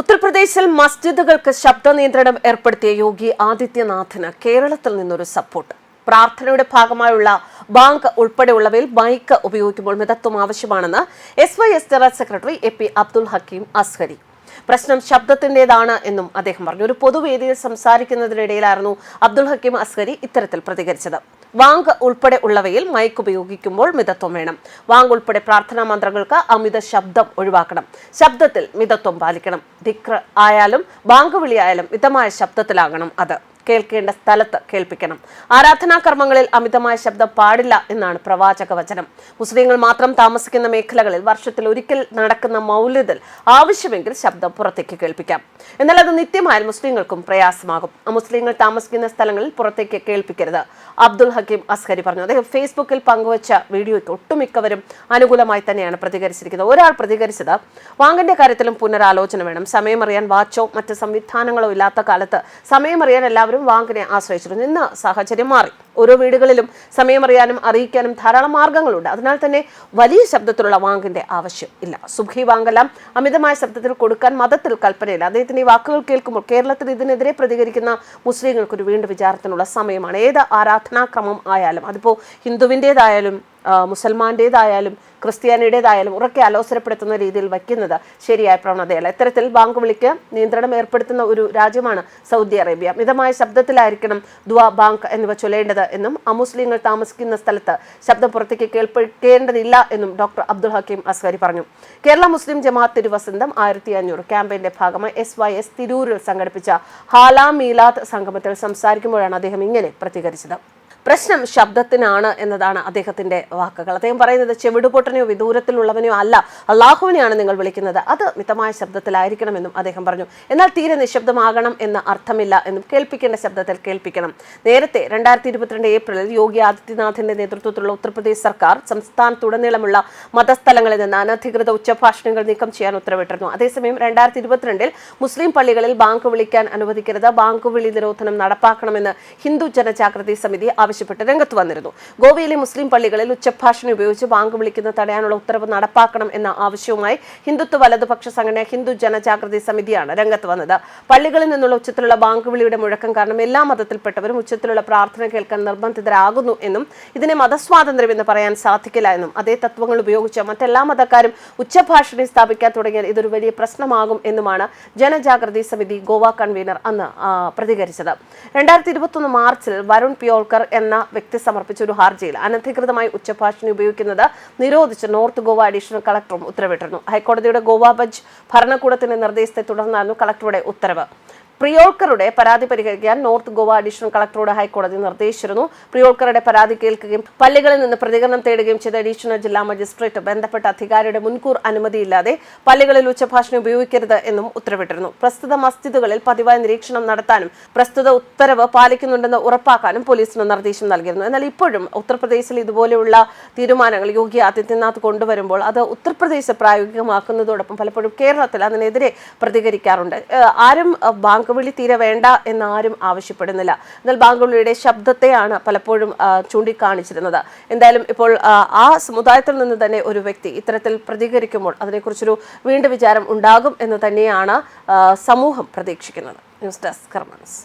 ഉത്തർപ്രദേശിൽ മസ്ജിദുകൾക്ക് ശബ്ദ നിയന്ത്രണം ഏർപ്പെടുത്തിയ യോഗി ആദിത്യനാഥിന് കേരളത്തിൽ നിന്നൊരു സപ്പോർട്ട് പ്രാർത്ഥനയുടെ ഭാഗമായുള്ള ബാങ്ക് ഉൾപ്പെടെയുള്ളവയിൽ ബൈക്ക് ഉപയോഗിക്കുമ്പോൾ മിതത്വം ആവശ്യമാണെന്ന് S Y S general secretary A P Abdul Hakeem Azhari പ്രശ്നം ശബ്ദത്തിന്റേതാണ് എന്നും അദ്ദേഹം പറഞ്ഞു. ഒരു പൊതുവേദിയിൽ സംസാരിക്കുന്നതിനിടയിലായിരുന്നു അബ്ദുൽ ഹക്കീം അസ്ഹരി ഇത്തരത്തിൽ പ്രതികരിച്ചത്. വാങ്ക് ഉൾപ്പെടെ ഉള്ളവയിൽ മൈക്ക് ഉപയോഗിക്കുമ്പോൾ മിതത്വം വേണം. വാങ്ക് ഉൾപ്പെടെ പ്രാർത്ഥനാ മന്ത്രങ്ങൾക്ക് അമിത ശബ്ദം ഒഴിവാക്കണം. ശബ്ദത്തിൽ മിതത്വം പാലിക്കണം. ദിക്ര ആയാലും വാങ്ക് വിളിയായാലും മിതമായ ശബ്ദത്തിലാകണം അത്. കേൾക്കേണ്ട സ്ഥലത്ത് കേൾപ്പിക്കണം. ആരാധനാകർമ്മങ്ങളിൽ അമിതമായ ശബ്ദം പാടില്ല എന്നാണ് പ്രവാചക വചനം. മുസ്ലിങ്ങൾ മാത്രം താമസിക്കുന്ന മേഖലകളിൽ വർഷത്തിൽ ഒരിക്കൽ നടക്കുന്ന മൗല്യത്തിൽ ആവശ്യമെങ്കിൽ ശബ്ദം പുറത്തേക്ക് കേൾപ്പിക്കാം. എന്നാൽ അത് നിത്യമായാൽ മുസ്ലിങ്ങൾക്കും പ്രയാസമാകും. മുസ്ലിങ്ങൾ താമസിക്കുന്ന സ്ഥലങ്ങളിൽ പുറത്തേക്ക് കേൾപ്പിക്കരുത്. അബ്ദുൽ ഹക്കീം അസ്കരി പറഞ്ഞു. അദ്ദേഹം ഫേസ്ബുക്കിൽ പങ്കുവച്ച വീഡിയോയ്ക്ക് ഒട്ടുമിക്കവരും അനുകൂലമായി തന്നെയാണ് പ്രതികരിച്ചിരിക്കുന്നത്. ഒരാൾ പ്രതികരിച്ചത് വാങ്ങിന്റെ കാര്യത്തിലും പുനരാലോചന വേണം. സമയമറിയാൻ വാച്ചോ മറ്റ് സംവിധാനങ്ങളോ ഇല്ലാത്ത കാലത്ത് സമയമറിയാൻ എല്ലാവരും വാങ്ങിനെ ആശ്രയിച്ചിരുന്നു. ഇന്ന് സാഹചര്യം മാറി. ഓരോ വീടുകളിലും സമയമറിയാനും അറിയിക്കാനും ധാരാളം മാർഗങ്ങളുണ്ട്. അതിനാൽ തന്നെ വലിയ ശബ്ദത്തിലുള്ള വാങ്ങിന്റെ ആവശ്യം ഇല്ല. സുഖി വാങ്കെല്ലാം അമിതമായ ശബ്ദത്തിൽ കൊടുക്കാൻ മതത്തിൽ കൽപ്പനയില്ല. അദ്ദേഹത്തിന്റെ ഈ വാക്കുകൾ കേൾക്കുമ്പോൾ കേരളത്തിൽ ഇതിനെതിരെ പ്രതികരിക്കുന്ന മുസ്ലിങ്ങൾക്ക് ഒരു വീണ്ടും വിചാരത്തിനുള്ള സമയമാണ്. ഏത് ആരാധനാക്രമം ആയാലും അതിപ്പോ ഹിന്ദുവിന്റെതായാലും മുസൽമാന്റേതായാലും ക്രിസ്ത്യാനിയുടേതായാലും ഉറക്കെ അലോസരപ്പെടുത്തുന്ന രീതിയിൽ വയ്ക്കുന്നത് ശരിയായ പ്രവണതയല്ല. ഇത്തരത്തിൽ ബാങ്ക് വിളിക്ക് നിയന്ത്രണം ഏർപ്പെടുത്തുന്ന ഒരു രാജ്യമാണ് സൗദി അറേബ്യ. മിതമായ ശബ്ദത്തിലായിരിക്കണം ദുവ ബാങ്ക് എന്നിവ ചൊല്ലേണ്ടത് എന്നും അമുസ്ലിങ്ങൾ താമസിക്കുന്ന സ്ഥലത്ത് ശബ്ദം പുറത്തേക്ക് കേൾപ്പിക്കേണ്ടതില്ല എന്നും ഡോക്ടർ അബ്ദുൾ ഹക്കീം അസ്കരി പറഞ്ഞു. കേരള മുസ്ലിം ജമാഅത്ത് തിരുവസന്തം ആയിരത്തി അഞ്ഞൂറ് ക്യാമ്പയിന്റെ ഭാഗമായി എസ് വൈ എസ് തിരൂരിൽ സംഘടിപ്പിച്ച ഹാലാ മീലാദ് സംഗമത്തിൽ സംസാരിക്കുമ്പോഴാണ് അദ്ദേഹം ഇങ്ങനെ പ്രതികരിച്ചത്. പ്രശ്നം ശബ്ദത്തിനാണ് എന്നതാണ് അദ്ദേഹത്തിന്റെ വാക്കുകൾ. അദ്ദേഹം പറയുന്നത് ചെവിടുപൊട്ടനെയോ വിദൂരത്തിലുള്ളവനെയോ അല്ല അള്ളാഹുവിനെയാണ് നിങ്ങൾ വിളിക്കുന്നത്. അത് മിതമായ ശബ്ദത്തിലായിരിക്കണമെന്നും അദ്ദേഹം പറഞ്ഞു. എന്നാൽ തീരെ നിശബ്ദമാകണം എന്ന അർത്ഥമില്ല എന്നും കേൾപ്പിക്കേണ്ട ശബ്ദത്തിൽ കേൾപ്പിക്കണം. നേരത്തെ രണ്ടായിരത്തി ഇരുപത്തിരണ്ട് ഏപ്രിലിൽ യോഗി ആദിത്യനാഥിന്റെ നേതൃത്വത്തിലുള്ള ഉത്തർപ്രദേശ് സർക്കാർ സംസ്ഥാനത്തുടനീളമുള്ള മതസ്ഥലങ്ങളിൽ നിന്ന് അനധികൃത ഉച്ചഭാഷണങ്ങൾ നീക്കം ചെയ്യാൻ ഉത്തരവിട്ടിരുന്നു. അതേസമയം രണ്ടായിരത്തി ഇരുപത്തിരണ്ടിൽ മുസ്ലിം പള്ളികളിൽ ബാങ്ക് വിളിക്കാൻ അനുവദിക്കരുത് ബാങ്ക് വിളി നിരോധനം നടപ്പാക്കണമെന്ന് ഹിന്ദു ജനജാഗ്രതി സമിതി ആവശ്യപ്പെട്ട് രംഗത്ത് വന്നിരുന്നു. ഗോവയിലെ മുസ്ലിം പള്ളികളിൽ ഉച്ചഭാഷണി ഉപയോഗിച്ച് ബാങ്ക് വിളിക്കുന്നത് തടയാനുള്ള ഉത്തരവ് നടപ്പാക്കണം എന്ന ആവശ്യവുമായി ഹിന്ദുത്വ വലതുപക്ഷ സംഘടന ഹിന്ദു ജനജാഗ്രതി സമിതിയാണ് രംഗത്ത് വന്നത്. പള്ളികളിൽ നിന്നുള്ള ഉച്ചത്തിലുള്ള ബാങ്ക് വിളിയുടെ മുഴക്കം കാരണം എല്ലാ മതത്തിൽപ്പെട്ടവരും ഉച്ചത്തിലുള്ള പ്രാർത്ഥന കേൾക്കാൻ നിർബന്ധിതരാകുന്നു എന്നും ഇതിനെ മതസ്വാതന്ത്ര്യം എന്ന് പറയാൻ സാധിക്കില്ല എന്നും അതേ തത്വങ്ങൾ ഉപയോഗിച്ച് മറ്റെല്ലാ മതക്കാരും ഉച്ചഭാഷണി സ്ഥാപിക്കാൻ തുടങ്ങിയാൽ ഇതൊരു വലിയ പ്രശ്നമാകും എന്നുമാണ് ജനജാഗ്രതി സമിതി ഗോവ കൺവീനർ അന്ന് പ്രതികരിച്ചത്. രണ്ടായിരത്തി ഇരുപത്തൊന്ന് മാർച്ചിൽ വരുൺ പിയോൾക്കർ എന്ന വ്യക്തി സമർപ്പിച്ച ഒരു ഹർജിയിൽ അനധികൃതമായി ഉച്ചഭാഷണി ഉപയോഗിക്കുന്നത് നിരോധിച്ച് നോർത്ത് ഗോവ അഡീഷണൽ കളക്ടറും ഉത്തരവിട്ടിരുന്നു. ഹൈക്കോടതിയുടെ ഗോവ ബഞ്ച് ഭരണകൂടത്തിന്റെ നിർദ്ദേശത്തെ തുടർന്നായിരുന്നു കളക്ടറുടെ ഉത്തരവ്. പ്രിയോൾക്കറുടെ പരാതി പരിഹരിക്കാൻ നോർത്ത് ഗോവ അഡീഷണൽ കളക്ടറോട് ഹൈക്കോടതി നിർദ്ദേശിച്ചിരുന്നു. പ്രിയോൾക്കറുടെ പരാതി കേൾക്കുകയും പള്ളികളിൽ നിന്ന് പ്രതികരണം തേടുകയും ചെയ്ത അഡീഷണൽ ജില്ലാ മജിസ്ട്രേറ്റ് ബന്ധപ്പെട്ട അധികാരിയുടെ മുൻകൂർ അനുമതിയില്ലാതെ പള്ളികളിൽ ഉച്ചഭാഷണം ഉപയോഗിക്കരുത് എന്നും ഉത്തരവിട്ടിരുന്നു. പ്രസ്തുത മസ്ജിദുകളിൽ പതിവായി നിരീക്ഷണം നടത്താനും പ്രസ്തുത ഉത്തരവ് പാലിക്കുന്നുണ്ടെന്ന് ഉറപ്പാക്കാനും പോലീസിന് നിർദ്ദേശം നൽകിയിരുന്നു. എന്നാൽ ഇപ്പോഴും ഉത്തർപ്രദേശിൽ ഇതുപോലെയുള്ള തീരുമാനങ്ങൾ യോഗി ആദിത്യനാഥ് കൊണ്ടുവരുമ്പോൾ അത് ഉത്തർപ്രദേശ് പ്രായോഗികമാക്കുന്നതോടൊപ്പം പലപ്പോഴും കേരളത്തിൽ അതിനെതിരെ പ്രതികരിക്കാറുണ്ട്. ആരും ബാങ്ക് ബാങ്കുവിളി തീരെ വേണ്ട എന്നാരും ആവശ്യപ്പെടുന്നില്ല. എന്നാൽ ബാങ്കുവിളിയുടെ ശബ്ദത്തെയാണ് പലപ്പോഴും ചൂണ്ടിക്കാണിച്ചിരുന്നത്. എന്തായാലും ഇപ്പോൾ ആ സമുദായത്തിൽ നിന്ന് തന്നെ ഒരു വ്യക്തി ഇത്തരത്തിൽ പ്രതികരിക്കുമ്പോൾ അതിനെക്കുറിച്ചൊരു വീണ്ടും വിചാരം ഉണ്ടാകും എന്ന് തന്നെയാണ് സമൂഹം പ്രതീക്ഷിക്കുന്നത്. News desk കർമ്മൻസ്